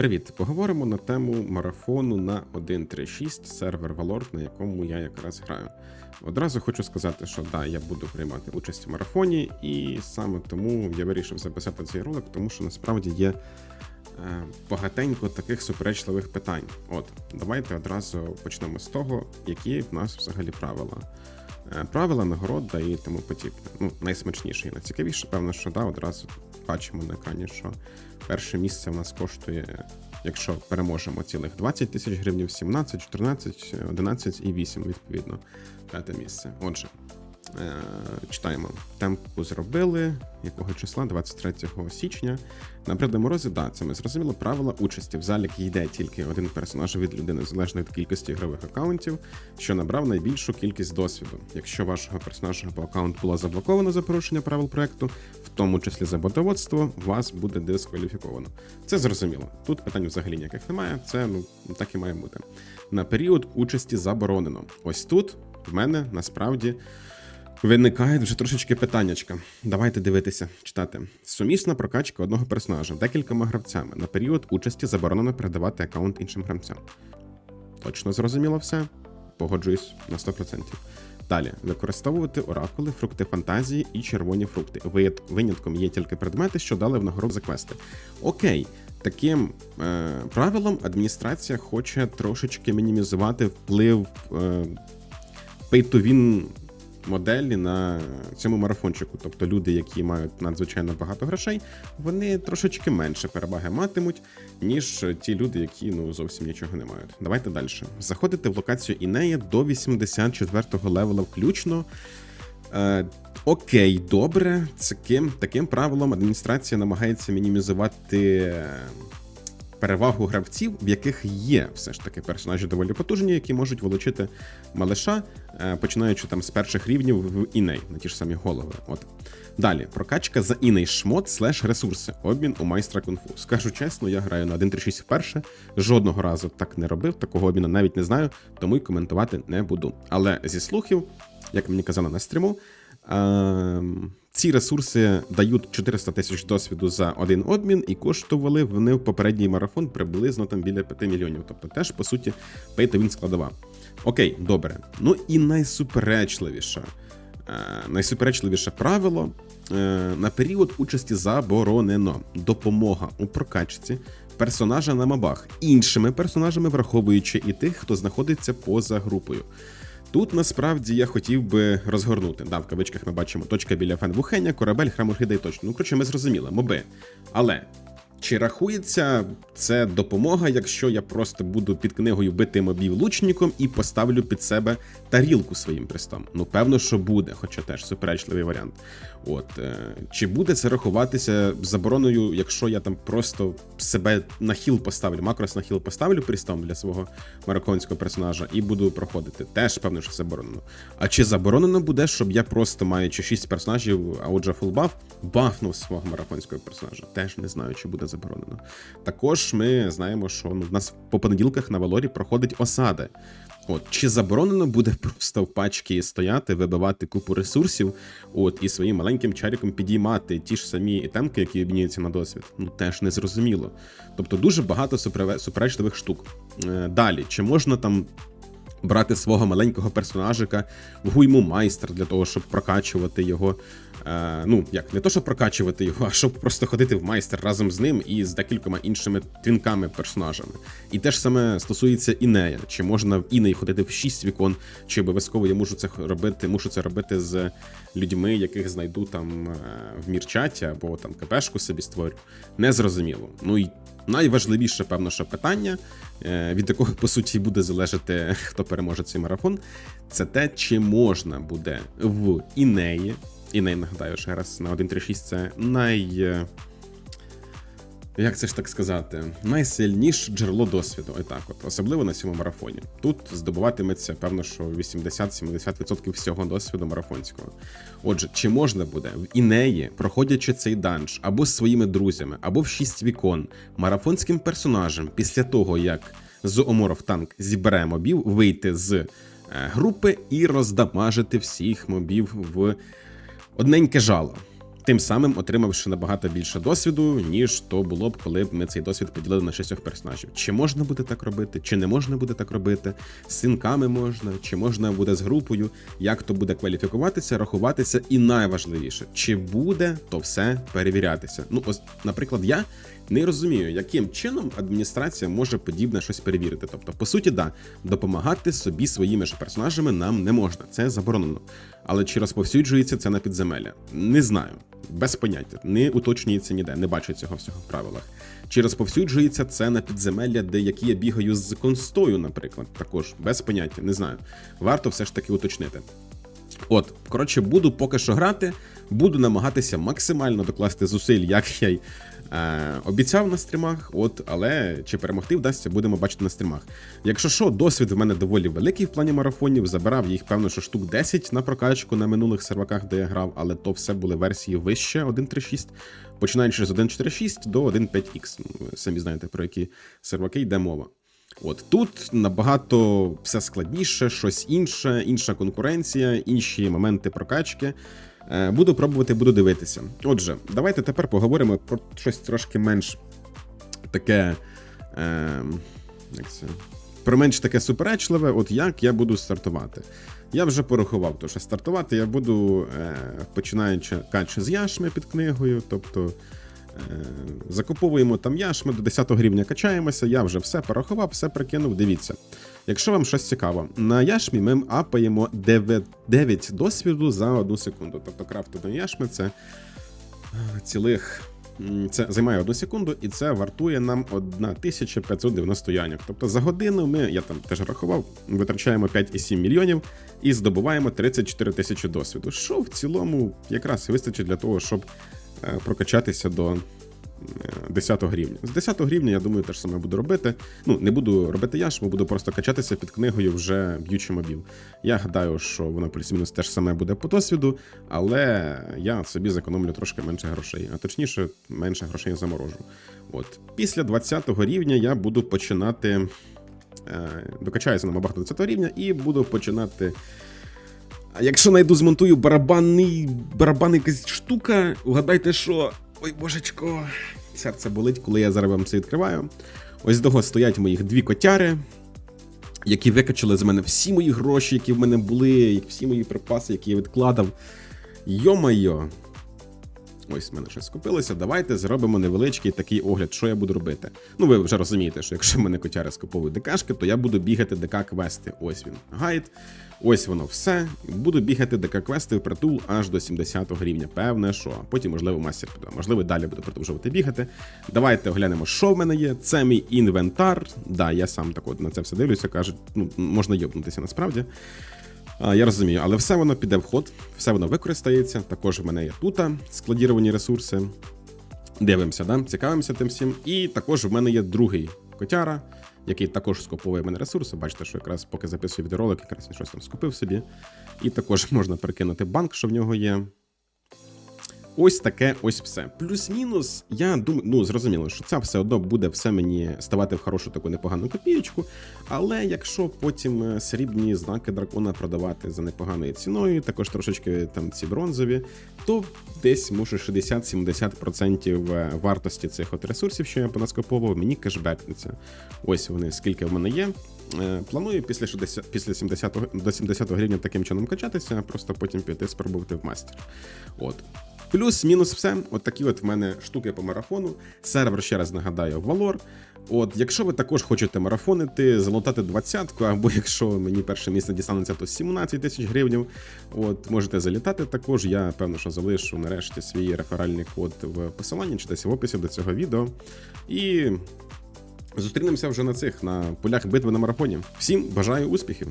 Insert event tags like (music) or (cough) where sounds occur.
Привіт! Поговоримо на тему марафону на 1.3.6 сервер Valor, на якому я якраз граю. Одразу хочу сказати, що да, я буду приймати участь в марафоні, і саме тому я вирішив записати цей ролик, тому що насправді є е, багатенько таких суперечливих питань. От, давайте одразу почнемо з того, які в нас взагалі правила. Е, Правила, нагорода і тому подібне. Ну, найсмачніше і найцікавіше, певно, що да, одразу бачимо на екрані, що перше місце в нас коштує, якщо переможемо цілих 20 тисяч гривень, 17, 14, 11 і 8, відповідно, п'яте місце. Отже, читаємо. Темпу зробили, якого числа? 23 січня. На морозі, да, це ми зрозуміли. Правила участі в залік йде тільки один персонаж від людини залежно від кількості ігрових акаунтів, що набрав найбільшу кількість досвіду. Якщо вашого персонажа або аккаунт було заблоковано за порушення правил проекту, в тому числі за ботоводство, вас буде дискваліфіковано. Це зрозуміло. Тут питань взагалі ніяких немає. Це ну так і має бути. На період участі заборонено. Ось тут в мене насправді. Виникає вже трошечки питаннячка. Давайте дивитися, читати. Сумісна прокачка одного персонажа декількома гравцями. На період участі заборонено передавати аккаунт іншим гравцям. Точно зрозуміло все? Погоджуюсь на 100%. Далі використовувати оракули, фрукти фантазії і червоні фрукти. Винятком є тільки предмети, що дали в нагороду за квести. Окей, таким е, правилом адміністрація хоче трошечки мінімізувати вплив е, pay-to-win моделі на цьому марафончику. Тобто люди, які мають надзвичайно багато грошей, вони трошечки менше переваги матимуть, ніж ті люди, які ну зовсім нічого не мають. Давайте далі. Заходите в локацію Інея до 84-го левела включно. Е, окей, добре. Таким, таким правилом адміністрація намагається мінімізувати е, перевагу гравців, в яких є все ж таки персонажі доволі потужні, які можуть волочити малиша, е, починаючи там з перших рівнів в іней на ті ж самі голови. От далі прокачка за іней шмот слеш ресурси. Обмін у майстра кунг-фу. Скажу чесно, я граю на 1.3.6 вперше. Жодного разу так не робив. Такого обміну навіть не знаю, тому й коментувати не буду. Але зі слухів, як мені казали на стріму. Ем, ці ресурси дають 400 тисяч досвіду за один обмін, і коштували вони в попередній марафон приблизно там біля 5 мільйонів. Тобто теж по суті пейтовін складова. Окей, добре. Ну і найсуперечливіше, е, найсуперечливіше правило е, на період участі заборонено допомога у прокачці персонажа на мобах іншими персонажами, враховуючи і тих, хто знаходиться поза групою. Тут насправді я хотів би розгорнути. Да, в кавичках ми бачимо точка біля фенвухеня, корабель, храм орхідей точно. Ну, коротше, ми зрозуміли, моби. Але чи рахується це допомога, якщо я просто буду під книгою бити мобів лучником і поставлю під себе тарілку своїм пристом? Ну, певно, що буде, хоча теж суперечливий варіант. От е, чи буде це рахуватися забороною, якщо я там просто себе на хіл поставлю, макрос на хіл поставлю пристом для свого марокканського персонажа і буду проходити? Теж певно, що заборонено. А чи заборонено буде, щоб я просто маючи 6 персонажів, а отже, фулбаф, бафнув свого марафонського персонажа? Теж не знаю, чи буде заборонено. Також ми знаємо, що ну, в нас по понеділках на Валорі проходить осади. От чи заборонено буде просто в пачці стояти, вибивати купу ресурсів, от і своїм маленьким чаріком підіймати ті ж самі ітемки, які обмінюються на досвід? Ну теж не зрозуміло. Тобто дуже багато суперечливих штук. Е, Далі, чи можна там брати свого маленького персонажика в гуйму майстер для того, щоб прокачувати його. Е, ну, як не то, щоб прокачувати його, (laughs) а щоб просто ходити в майстер разом з ним і з декількома іншими твінками персонажами. І те ж саме стосується Інея. Чи можна в Іней ходити в 6 вікон, чи обов'язково я можу це робити, мушу це робити з людьми, яких знайду там е, в мірчаті або там КПшку собі створю. Незрозуміло. Ну і найважливіше, певно, що питання, е, від якого по суті буде залежати, (laughs) хто переможе цей марафон, це те, чи можна буде в Інеї. Іней, нагадаю, ще раз на 1.3.6 це най. е, Як це ж так сказати? Найсильніше джерело досвіду, і так от, особливо на цьому марафоні. Тут здобуватиметься, певно, що 80-70% всього досвіду марафонського. Отже, чи можна буде в Інеї, проходячи цей данж або з своїми друзями, або в 6 вікон марафонським персонажем після того, як Зооморов танк зібере мобів, вийти з е, групи і роздамажити всіх мобів в одненьке жало. Тим самим отримавши набагато більше досвіду, ніж то було б, коли б ми цей досвід поділили на шістьох персонажів. Чи можна буде так робити, чи не можна буде так робити, з синками можна, чи можна буде з групою, як то буде кваліфікуватися, рахуватися, і найважливіше, чи буде то все перевірятися. Ну, ось, наприклад, я не розумію, яким чином адміністрація може подібне щось перевірити. Тобто, по суті, да, допомагати собі своїми ж персонажами нам не можна, це заборонено. Але чи розповсюджується це на підземелля? Не знаю, без поняття, не уточнюється ніде, не бачу цього всього в правилах. Чи розповсюджується це на підземелля, де які я бігаю з констою, наприклад, також без поняття, не знаю. Варто все ж таки уточнити. От, коротше, буду поки що грати, буду намагатися максимально докласти зусиль, як я й обіцяв на стрімах. От, але чи перемогти вдасться, будемо бачити на стрімах. Якщо що, досвід в мене доволі великий в плані марафонів. Забирав їх, певно, що штук 10 на прокачку на минулих серваках, де я грав, але то все були версії вище 1.3.6, починаючи з 1.4.6 до 1.5x. Ну, Самі знаєте, про які серваки йде мова. От тут набагато все складніше, щось інше, інша конкуренція, інші моменти прокачки. Е, Буду пробувати, буду дивитися. Отже, давайте тепер поговоримо про щось трошки менш таке. Е, як це? Про менш таке суперечливе, от як я буду стартувати. Я вже порахував, то що стартувати я буду е, починаючи каче з яшми під книгою, тобто Закуповуємо там яшми до 10 рівня качаємося. Я вже все порахував, все прикинув. Дивіться. Якщо вам щось цікаво, на яшмі ми апаємо 9, 9 досвіду за одну секунду. Тобто крафт одної яшми це е, цілих. Це займає одну секунду, і це вартує нам 1590 янок. Тобто за годину ми, я там теж рахував, витрачаємо 5,7 мільйонів і здобуваємо 34 тисячі досвіду. Що в цілому якраз вистачить для того, щоб е, прокачатися до е, 10 рівня. З 10 рівня, я думаю, те ж саме буду робити. Ну, не буду робити яшму, буду просто качатися під книгою вже б'ючи мобів. Я гадаю, що воно плюс-мінус теж саме буде по досвіду, але я собі зекономлю трошки менше грошей, а точніше, менше грошей заморожу. От. Після 20 рівня я буду починати. е, Докачаюся на мобах до 20 рівня і буду починати. А якщо знайду, змонтую барабанний, барабан якась штука, угадайте, що. Ой, божечко, серце болить, коли я зараз вам це відкриваю. Ось того стоять моїх дві котяри, які викачали з мене всі мої гроші, які в мене були, всі мої припаси, які я відкладав. Йо-майо. Ось в мене щось скупилося. Давайте зробимо невеличкий такий огляд, що я буду робити. Ну, ви вже розумієте, що якщо в мене котяри скуповують ДКшки, то я буду бігати ДК-квести. Ось він, гайд. Ось воно все. Буду бігати ДК-квести в притул аж до 70 рівня. Певне, що. Потім, можливо, мастер піде. Можливо, далі буду продовжувати бігати. Давайте оглянемо, що в мене є. Це мій інвентар. Да, я сам так от на це все дивлюся. Кажуть, ну можна йобнутися насправді. Я розумію, але все воно піде в ход, все воно використається. Також в мене є тут складіровані ресурси. Дивимося, да? цікавимося тим всім. І також в мене є другий котяра, який також скуповує мене ресурси. Бачите, що якраз поки записую відеоролик, якраз він щось там скупив собі. І також можна перекинути банк, що в нього є. Ось таке ось все. Плюс-мінус, я думаю, ну зрозуміло, що це все одно буде все мені ставати в хорошу таку непогану копієчку. Але якщо потім е, срібні знаки дракона продавати за непоганою ціною, також трошечки там ці бронзові, то десь може 60-70% е, вартості цих от ресурсів, що я понаскоповував, мені кешбекнеться. Ось вони, скільки в мене є. Е, Планую після 60, після 70 до 70 гривня таким чином качатися, а просто потім піти спробувати в мастер. От. Плюс-мінус все. От такі от в мене штуки по марафону. Сервер, ще раз нагадаю, Valor. От, якщо ви також хочете марафонити, залутати двадцятку, або якщо мені перше місце дістанеться, то 17 тисяч гривень. От, можете залітати також. Я певно, що залишу нарешті свій реферальний код в посиланні, чи десь в описі до цього відео. І зустрінемося вже на цих на полях битви на марафоні. Всім бажаю успіхів!